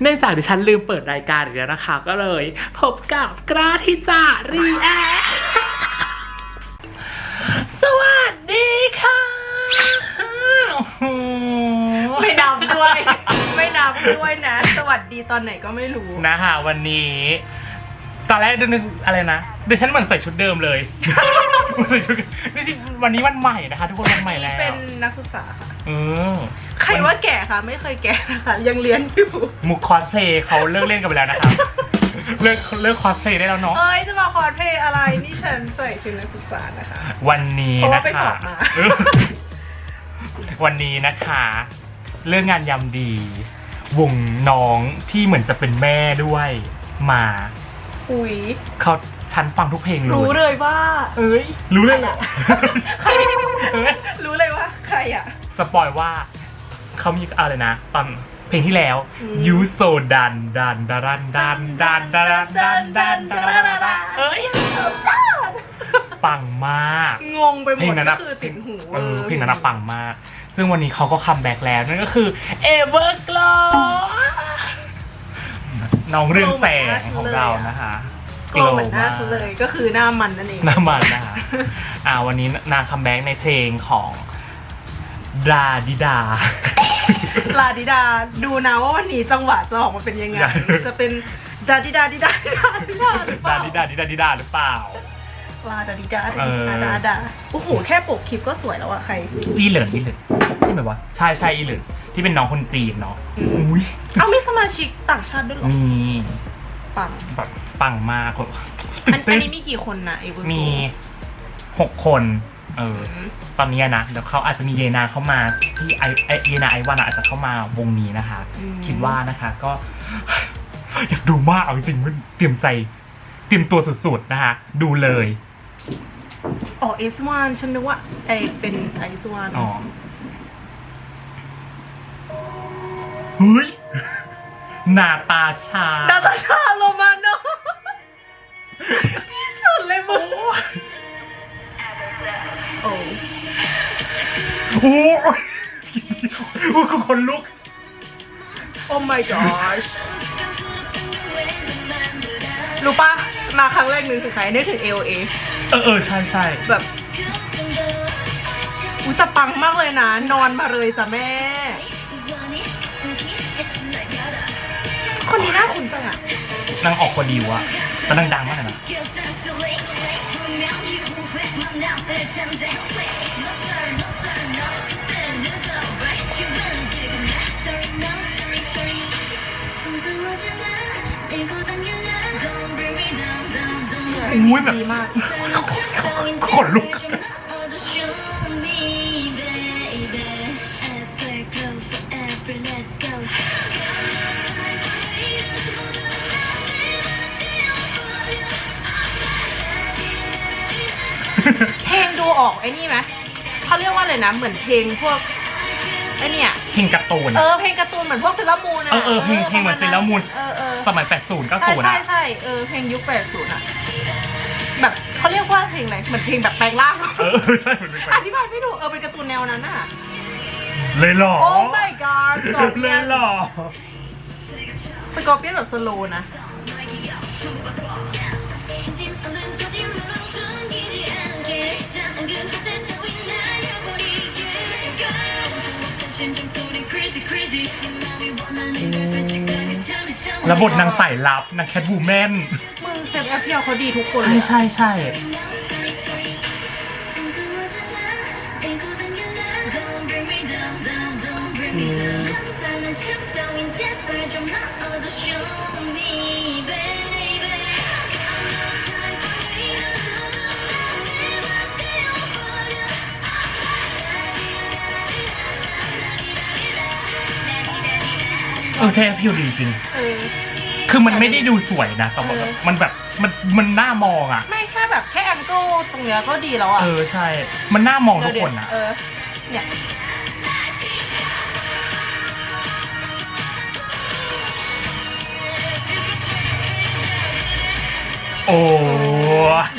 เนื่องจากดิฉันลืมเปิดรายการอีกแล้วนะคะ ก็เลย พบกับกล้าที่จะรีแอคสวัสดีค่ะโอ้โหไม่นับด้วย ไม่นับด้วยนะ สวัสดีตอนไหนก็ไม่รู้ นะคะวันนี้ตอนแรกนึกอะไรนะเดี๋ยวฉันเหมือนใส่ชุดเดิมเลยใส่ชุดนี่สิวันนี้วันใหม่นะคะ ทุกคนวันใหม่แล้วเป็นนักศึกษาค่ะ เออ ใครว่าแก่คะไม่เคยแก่นะคะยังเรียนอยู่มุกคอสเพลย์เขาเลิกเล่นกันไปแล้วนะคะเลิกเลิกคอสเพลย์ได้แล้วเนาะ เอ้ยจะมาคอร์สเพลย์อะไรนี่ฉันใส่ชุดนักศึกษานะคะ วันนี้เพราะนะว่าไปสคะอบมาเออวันนี้นะคะ เรื่องงานยำดี วงน้องที่เหมือนจะเป็นแม่ด้วยมาอุ้ยเขาฉันฟังทุกเพลงเลยรู้เลยว่าเอ้ยรู้เลยเหรอเอ้ยรู้เลยว่าใครอะ สปอยว่า เขามีอะไรนะตอนเพลงที่แล้วอืมยูโซดันดันดารันดันดันดารันดันดันดารันดันเอ้ยปังมากงงไปหเพลมงดนั้นก็นะคือติดหูเออเพลงนั้นนะปังมาก ซึ่งวันนี้เขาก็คัมแบ็กแล้วนั่นก็คือ Everglow น้องเรื่องแสงของเรานะคะกลัวเหมือนหน้าฉันเลยก็คือหน้ามันนั่นเองน้ำมันนะคะอ่าวันนี้นางคัมแบ็กในเพลงของ ดาดิดา ลาดิดาดูนะว่าวันนี้จังหวะจะออกมาเป็นยังไงได้จะเป็นดาดิดาดิดาดิดาดิดาหรือเปดาล่าดิดาดิดาดิดาหรือเปล่า ลาดาดิดาเออดาดาดาโอ้โหแค่ปกคลิปก็สวยแล้วอะใคร อีเหลินอีเหลินที่แบบว่าใช่ใช่อีเหลินที่เป็นน้องคนจีนเนาะอุ้ยเอามีสมาชิกต่างชาติด้วยเหรอมีปังแบบปังมากเลยอันอันนี้มีกี่คนนะเอเวอร์มีหกคน เออ ตอนนี้นะเดี๋ยวเขาอาจจะมีเยนาเข้ามาที่ไอไอเยนาไอวันอาจจะเข้ามาวงนี้นะคะ คิดว่านะคะก็ อยากดูมากเอาจริงๆมันเตรียมใจเตรียมตัวสุดๆนะคะ ดูเลยอ๋อเอสวานฉันนึกว่าไอเป็นไอสวานอ๋อเฮ้ยนาตาชาดาตาชาโรมาโนที่สุดเลยมึง โอ้โอ้ยโอ้คนลุก โอ้ my gosh รู้ปะมาครั้งแรกนึกถึงใครนึกถึง AOA เออเออใช่ใช่แบบอุ้ยแต่ปังมากเลยนะ นอนมาเลยจ้ะแม่ คนนี้น่าคุ้นจังอะนางออกคนดีวะแต่นางดังมากเลยนะ อุ้ยแบบขนลุก เพลงดูออกไอ้นี่ไหมเขาเรียกว่าอะไรนะ เหมือนเพลงพวกไอ้เนี่ยเพลงการ์ตูน เออเพลงการ์ตูนเหมือนพวกเซเลอรามูนอะเออเออเพลงเพลงเหมือน Sailor Moon เออเออสมัย 80 ใช่90ใช่อะใช่เออเพลงยุค80อะแบบเขาเรียกว่าเพลงอะไรเหมือนเพลงแบบแปลงร่างเออ ใช่เหมือนเป็นอธิบายไม่ถูกเออเป็นการ์ตูนแนวนั้นอะเลยเหรอโอ้ my god สกอร์เปีเลยยนเหรอสกอร์เปียนแบบสโลว์นะ แล้วบทนางสายลับนางแคทบูแมนมึงเซฟแอฟเพียเขาดีทุกคนเลใช่ยใช่ใช่ เออแท้พิวดีจริง เออ คือมันไม่ได้ดูสวยนะแต่ว่าเออ มันแบบมันมันน่ามองอะ ไม่แค่แบบแค่แองเกิลตรงเนี้ยก็ดีแล้วอะเออใช่ มันน่ามองทุกคนอะ เออ เนี่ย โอ้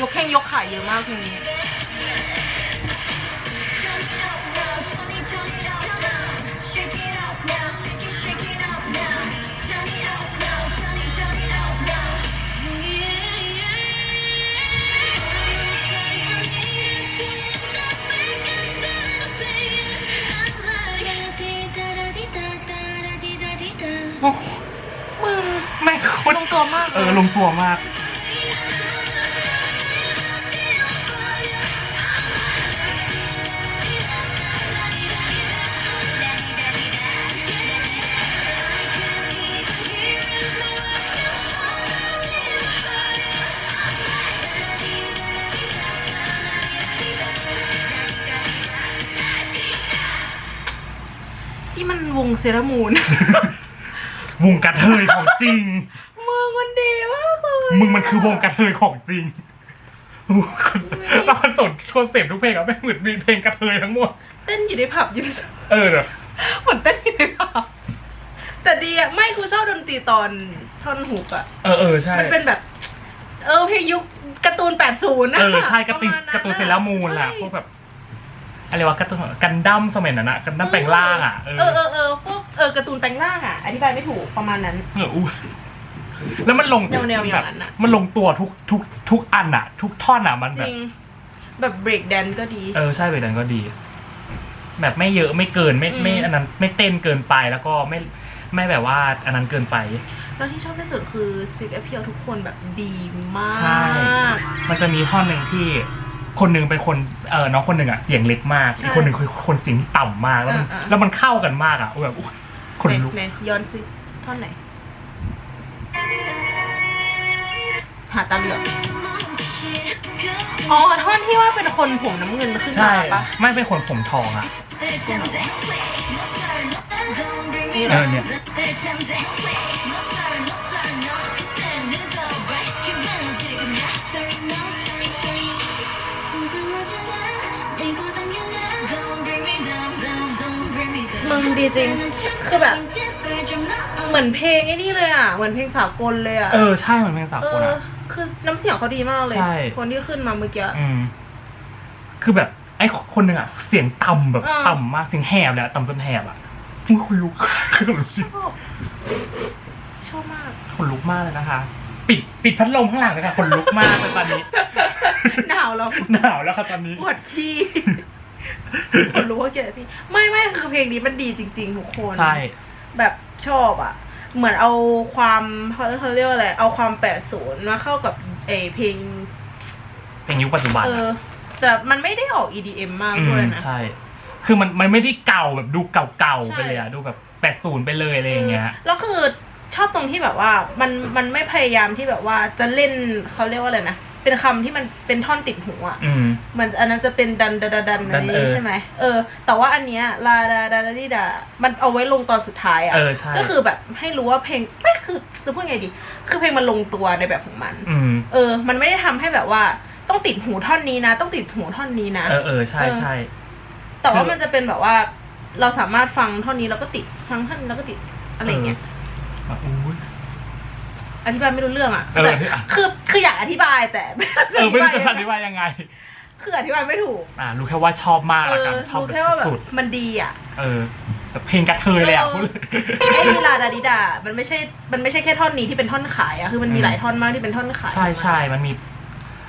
ยกแข้งยกขาเยอะมากเพลงนี้ Shake it off now, shake it, มากเออลงตัวมากที่มันวงเซรามูน วงกระเทยของจริงมึงมันดีมากเลย มึงมันคือวงกระเทยของจริงแล้วคอนเสิร์ตคอนเซปต์ทุกเพลงอะแม่งเหมือนมีเพลงกระเทยทั้งหมด เต้นอยู่ในผับอยู่ในเออแบบเหมือนเต้นอยู่ในผับแต่ดีอะไม่กูชอบดนตรีตอนท่อนฮุกอะเออเออใช่มันเป็นแบบ เออเพลงยุคการ์ตูน80นะเออใช่การ์ตูนปะมณการ์ตูนเซเลอรามูนล่ะใช่พวกแบบอะไรวะการ์ตูนกันดั้มสมัยนั้นอะกันดั้มแปลงร่างอะเอเอออเออเออพวกเออการ์ตูนแปลงร่างอะอธิบายไม่ถูกประมาณนั้นเอออู้ แล้วมันลงแนวๆอย่างแบบนั้นอะ มันลงตัวทุกทุกทุกอันอะทุกท่อนอะมันจแบบ ริง แบบเบรกแดนก็ดี เออใช่แบบนั้นก็ดี แบบไม่เยอะไม่เกินไม่ไม่อืม อันนั้นไม่เต้นเกินไปแล้วก็ไม่ไม่แบบว่าอันนั้นเกินไป แล้วที่ชอบที่สุดคือซิกแอพเพียทุกคนแบบดีมาก ใช่ มันจะมีท่อนหนึ่งที่คนหนึ่งเป็นคนเออน้องคนหนึ่งอะเสียงเล็กมากใช่อีกคนหนึ่งคือคนเสียงต่ำมากแล้วมันอ่าๆแล้วมันเข้ากันมากอะแบบอุ๊ยคนลุกไหนๆย้อนซิท่อนไหน หาตาเหลือกอ๋อท่อนที่ว่าเป็นคนผมน้ำเงินขึ้นใช่ มาปะไม่เป็นคนผมทองอะ เออเนี่ย มึงดีจริง คือแบบเห มือนเพลงไอ้นี่เลยอะ เหมือนเพลงสากลเลยอะ เออ ใช่มันเป็นสาเอกลออะ คือน้ำเสียงเขาดีมากเลย ใช่ คนที่ขึ้นมาเมื่อกี้ อืม คือแบบไอ้คนหนึ่งอะ เสียงต่ำแบบอ่า ต่ำมากเสียงแหบเลยอะต่ำจนแหบอะอุ๊ยคนลุก คือคนลุกชอบ ชอบมาก คนลุกมากเลยนะคะ ปิดปิดพัดลมข้างหลังเลยค่ะคนลุกมากเลยตอนนี้ หนาวแล้วหนาวแล้วค่ะตอนนี้ ปวดขี้คนรู้ว่าเกลียดที่ ไม่ไม่คือเพลงนี้มันดีจริง ๆ ทุกคน ใช่ แบบชอบอะ เหมือนเอาความเขาเขาเรียกว่าอะไร เอาความแปดศูนย์มาเข้ากับเออเพลง เพลงยุคปัจจุบันเออะอแต่มันไม่ได้ออก EDM มากอืด้วยมนะ ใช่ คือมันมันไม่ได้เก่าแบบดูเก่าๆใช่ไปเลยอะดูแบบแปดศูนย์ไปเลยอะไรอย่างเงี้ย แล้วคือชอบตรงที่แบบว่ามันมันไม่พยายามที่แบบว่าจะเล่นเขาเรียกว่าอะไรนะ เป็นคำที่มันเป็นท่อนติดหูอะอืมเหมือนอันนั้นจะเป็นดันดันดันดันอะไรดันเออใช่ไหมเออ แต่ว่าอันเนี้ยลาดาดาดาดิดามันเอาไว้ลงตอนสุดท้ายอะเออใช่ก็คือแบบให้รู้ว่าเพลงไม่คือจะพูดไงดี คือเพลงมันลงตัวในแบบของมันอืมเออ มันไม่ได้ทำให้แบบว่าต้องติดหูท่อนนี้นะ ต้องติดหูท่อนนี้นะ เออเออใช่ใช่แต่ว่าคือมันจะเป็นแบบว่า เราสามารถฟังท่อนนี้แล้วก็ติดฟังท่อนนี้แล้วก็ติดอะไรอย่างเงี้ยเอออู้ยอธิบายไม่รู้เรื่องอะเออ แต่คือคืออยากอธิบายแต่เออไม่รู้จะออธิธิบายบายยังไง คืออธิบายไม่ถูกอ่ารู้แค่ว่าชอบมากเอละอกันชอบรู้แบแค่ว่าแบบบสุดมันดีอะ ๆเออแบบเพลงกระเทยเลยอะพูดเลย ไอ้ลีลาดาดิดา มันไม่ใช่ มันไม่ใช่แค่ท่อนนี้ที่เป็นท่อนขายอะคือมันมีอืม หลายท่อนมากที่เป็นท่อนขาย ใช่ใช่มันมี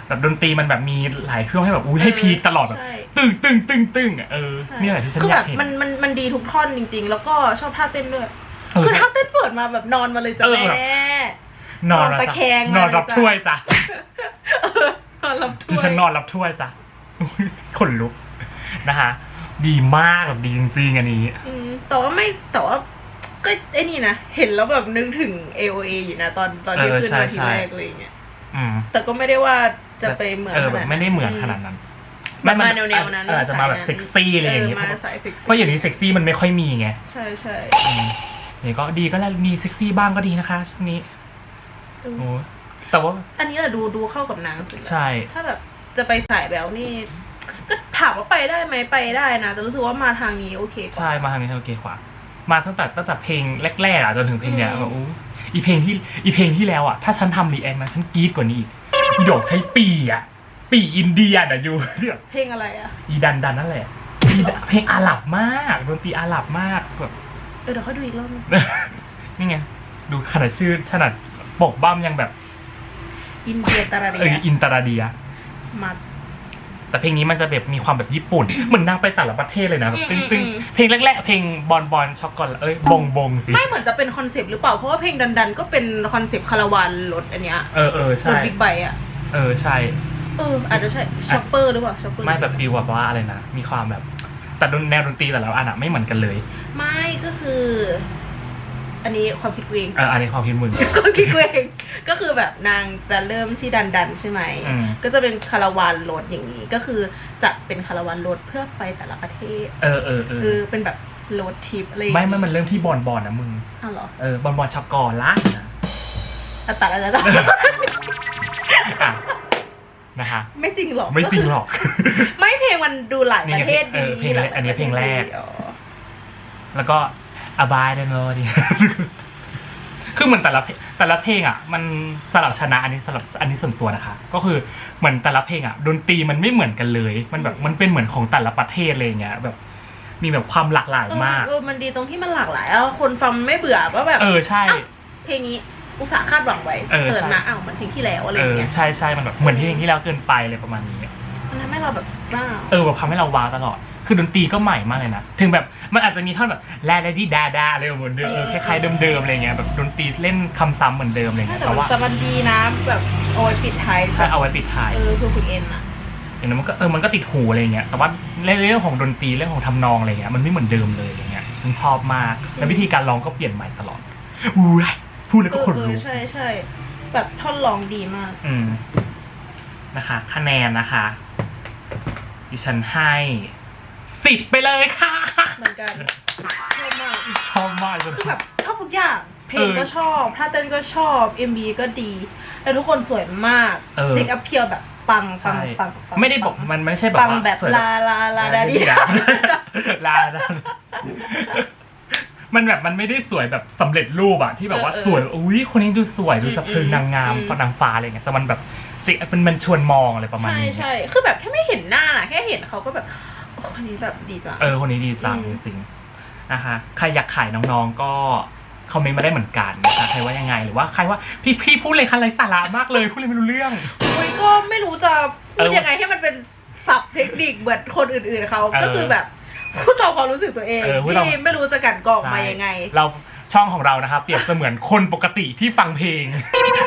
แบบดนตรีมันแบบมีหลายช่วงให้แบบอุ้ยให้พีคตลอดแบบใช่ ตึ้งตึ้งตึ้งตึ้งอะเออใช่นี่แหละที่ฉันคืออยาแบกบเห็นมันมันมันดีทุกท่อนจริง ๆ แล้วก็ชอบท่าเต้นด้วย เออ คือท่าเต้นเปิดมาแบบนอนมาเลยจ้ะเออ แม่แบบ นอนนอนตะจ้แคงมานอนรับเลยจ้ะ ถ้วยจ้ะเออนอนรับถ้ดิวยฉันนอนรับถ้วยจ้ะอุ๊ยขนลุกนะคะ ดีมากแบบดีจริงๆอันนี้ อืมแต่ว่าไม่แต่ว่าก็ไอ้นี่นะ เห็นแล้วแบบนึกถึง AOA อยู่นะตอนตอนที่เออขึ้นใช่มาทีใช่ แรกอะไรอย่างเงี้ยอืมแต่ก็ไม่ได้ว่าจะไปเหมือนเออแบบขาไม่ได้เหมือนขนาดนั้นแบบมาแนวๆนั้นเอออาจจะมาแบบเซ็กซี่อะไรอย่างเงี้ยเออเพมาราะสายเซ็กซี่เพราะอย่างนี้เซ็กซี่มันไม่ค่อยมีไง ใช่ใช่อืมนี่ก็ดีก็แล้วมีเซ็กซี่บ้างก็ดีนะคะช่วงนี้ โอ้แต่ว่า อันนี้แหละดูดูเข้ากับนางสุดละใช่ ถ้าแบบจะไปสายแบวนี่ ก็ถามว่าไปได้ไหมไปได้นะ แต่รู้สึกว่ามาทางนี้โอเคกว่า ใช่มาทางนี้โอเคกว่ามาตั้งแต่ตั้งแต่เพลงแรกๆอะจนถึงเพลงเนี้ยอืม แบบอู้อีเพลงที่อีเพลงที่แล้วอะถ้าฉันทำรีแอคนะฉันกรี๊ดกว่านี้อีกอีดอกใช้ปีอะ ปีอินเดียอะอยู่ที่แบบเพลงอะไรอะอีดันดันนั่นแหละอีดันเพลงอาหรับมากดนตรีอาหรับมากแบบ เออเดี๋ยวเขาดูอีกรอบนึงนี่ไงดูขนาดชื่อขนาด ปกบ้ามยังแบบอินเดียตาราเดีเออยอินตาราเดีย มา แต่เพลงนี้มันจะแบบมีความแบบญี่ปุ่น เหมือนนางไปแต่ละประเทศเลยนะแบบตึ้งอืตึ้งมอืมเพลงแรกๆเพลงบอลบอลช็อกโกแลตเอ้ยบงบงสิไม่เหมือนจะเป็นคอนเซปต์หรือเปล่า เพราะว่าเพลงดันๆ ก็เป็นคอนเซปต์คาราวานรถอันเนี้ยเออเออรใช่ถบิ๊กไบค์อะ เออใช่ เออ อาจจะใช่ช็อปเปอร์หรือเปล่าช็อปเปอร์ไม่แบบฟีลแบบว่าอะไรนะ มีความแบบแต่ดนแนวดนตรีแต่ละอันอะไม่เหมือนกันเลย ไม่ก็คือ อันนี้ความคิดกูเองเอออันนี้ความคิดมึง ความคิดกูเองก็คือแบบนางจะเริ่มที่ดันดันๆใช่ไหม อืม ก็จะเป็นคาราวานรถอย่างนี้ ก็คือจัดเป็นคาราวานรถเพื่อไปแต่ละประเทศ เออเออเอคืออเป็นแบบรถทริปอะไรอย่างไม่งี้ไม่มันเริ่มที่บอลบอลนะมึง อ้าวเหรอเออบอลบอลช็อกโกแลตนะอะตัดอะไรแล้วอะนะคะ ไม่จริงหรอกไม่จริงหรอก ไม่เพลงมันดูหลายประเทศนี่ดีไงเพลงเออเพลงแรกหายอันนี้เพลงแรกประทศดีอ๋อแล้วก็ อบายได้เนอะดิ คือเหมือนแต่ละเพลงแต่ละเพลงอะ มันสลับชนะอันนี้สลับอันนี้ส่วนตัวนะคะ ก็คือเหมือนแต่ละเพลงอะดนตรีมันไม่เหมือนกันเลย มันแบบมันเป็นเหมือนของแต่ละประเทศเลยอย่างเงี้ยแบบ มีแบบความหลากหลายเออมาก เออมันดีตรงที่มันหลากหลายแล้วคนฟังไม่เบื่อว่าแบบเออใช่ เพลงนี้อุตส่าห์คาดหวังไว้เออเปิดใช่ มาอ้าวเหมันเพลงที่แล้วอะไรเออย่างอเงี้ยใช่ใช่มันแบบเหมือนเพลงที่แล้วเกินไปเลยประมาณนี้ มันทำให้เราแบบว้าว เออแบบทำให้เราว้าวตลอด คือดนตรีก็ใหม่มากเลยนะ ถึงแบบมันอาจจะมีท่อนแบบแลแลดี้ดาดาอะไรเหมือนเดิมเออคล้ายๆเดิมๆอะไรเงี้ยแบบดนตรีเล่นคำซ้ำเหมือนเดิมอะไรใช่เงี้ยแต่แต่มันว่าแต่มันดีนะแบบเอาไว้ปิดท้ายใช่เอาไว้ปิดท้าย เออคือฝึกเอ็นอะอย่างนั้นมันก็เออมันก็ติดหูอะไรเงี้ย แต่ว่าในเรื่องของดนตรีเรื่องของทำนองอะไรเงี้ยมันไม่เหมือนเดิมเลยอย่างเงี้ยฉันชอบมาก แล้ววิธีการร้องก็เปลี่ยนใหม่ตลอดอู้ยพูดแล้วก็ขนเออลุเอกอใช่ใช่แบบท่อนร้องดีมาก อืมนะคะ คะแนนนะคะ ดิฉันให้ สิบไปเลยค่ะ เหมือนกันชอบมากชอบมากจนคือแบบชอบทุกอย่าง เพลงเออก็ชอบท่าเต้นก็ชอบ MV ก็ดี แล้วทุกคนสวยมากเออ ซิกอัพเพียวแบบปังปังใช่ปังปังไม่ได้บอกปังมันไม่ใช่แบบปังว่าแบบสวยลาลาลาดาดี ลาลาลามันแบบมันไม่ได้สวยแบบสำเร็จรูปอะที่แบบว่าเออเออสวยอุ้ยคนนี้ดูสวยดูสะพรึงอืมนางงามอืมพอนางฟ้าอะไรเงี้ยแต่มันแบบสิมันมันชวนมองอะไรประมาณใช่นี้ ใช่คือแบบแค่ไม่เห็นหน้าน่ะแค่เห็นเขาก็แบบโอ้ คนนี้แบบดีจัง เออคนนี้ดีจังอืจม ริงๆนะคะใครอยากขายน้องๆก็คอมเมนต์มาได้เหมือนกันนะคะใครว่ายังไงหรือว่าใครว่าพี่พี่พูดเลยค่ะไรสาระมากเลยพูดเลยไม่รู้เรื่องโอ้ยก็ไม่รู้จะพูดเออยังไงให้มันเป็นศัพท์เทคนิคเหมือนคนอื่นๆเขาเออก็คือแบบพูดต่อความรู้สึกตัวเองเออพูดต่อ ที่ไม่รู้จะกลันกรองมายังไง เราช่องของเรานะครับเปรียบเสมือนคนปกติที่ฟังเพลง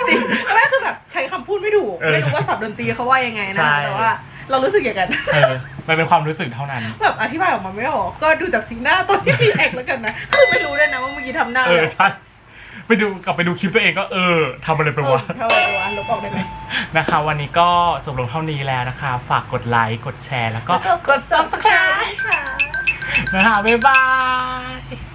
จริงไม่คือแบบใช้คำพูดไม่ถูก เออไม่รู้ว่าศัพท์ดนตรีเขาว่ายังไงใช่นะแต่ว่าเรารู้สึกอย่างนั้น เออ มันเป็นความรู้สึกเท่านั้น แบบอธิบายออกมาไม่ออก ก็ดูจากสีหน้าตอนที่รีแอคแล้วกันนะ คือไม่รู้ด้วยนะว่าเมื่อกี้ทำหน้าเออใช่ไปดูกลับไปดูคลิปตัวเองก็เออทำอะไรไปเออวะเท่าไหร่วะลบออกได้ไหมนะคะ วันนี้ก็จบลงเท่านี้แล้วนะคะ ฝากกดไลค์กดแชร์แล้วก็แล้วก็กด subscribe ค่ะนะคะบ๊ายบาย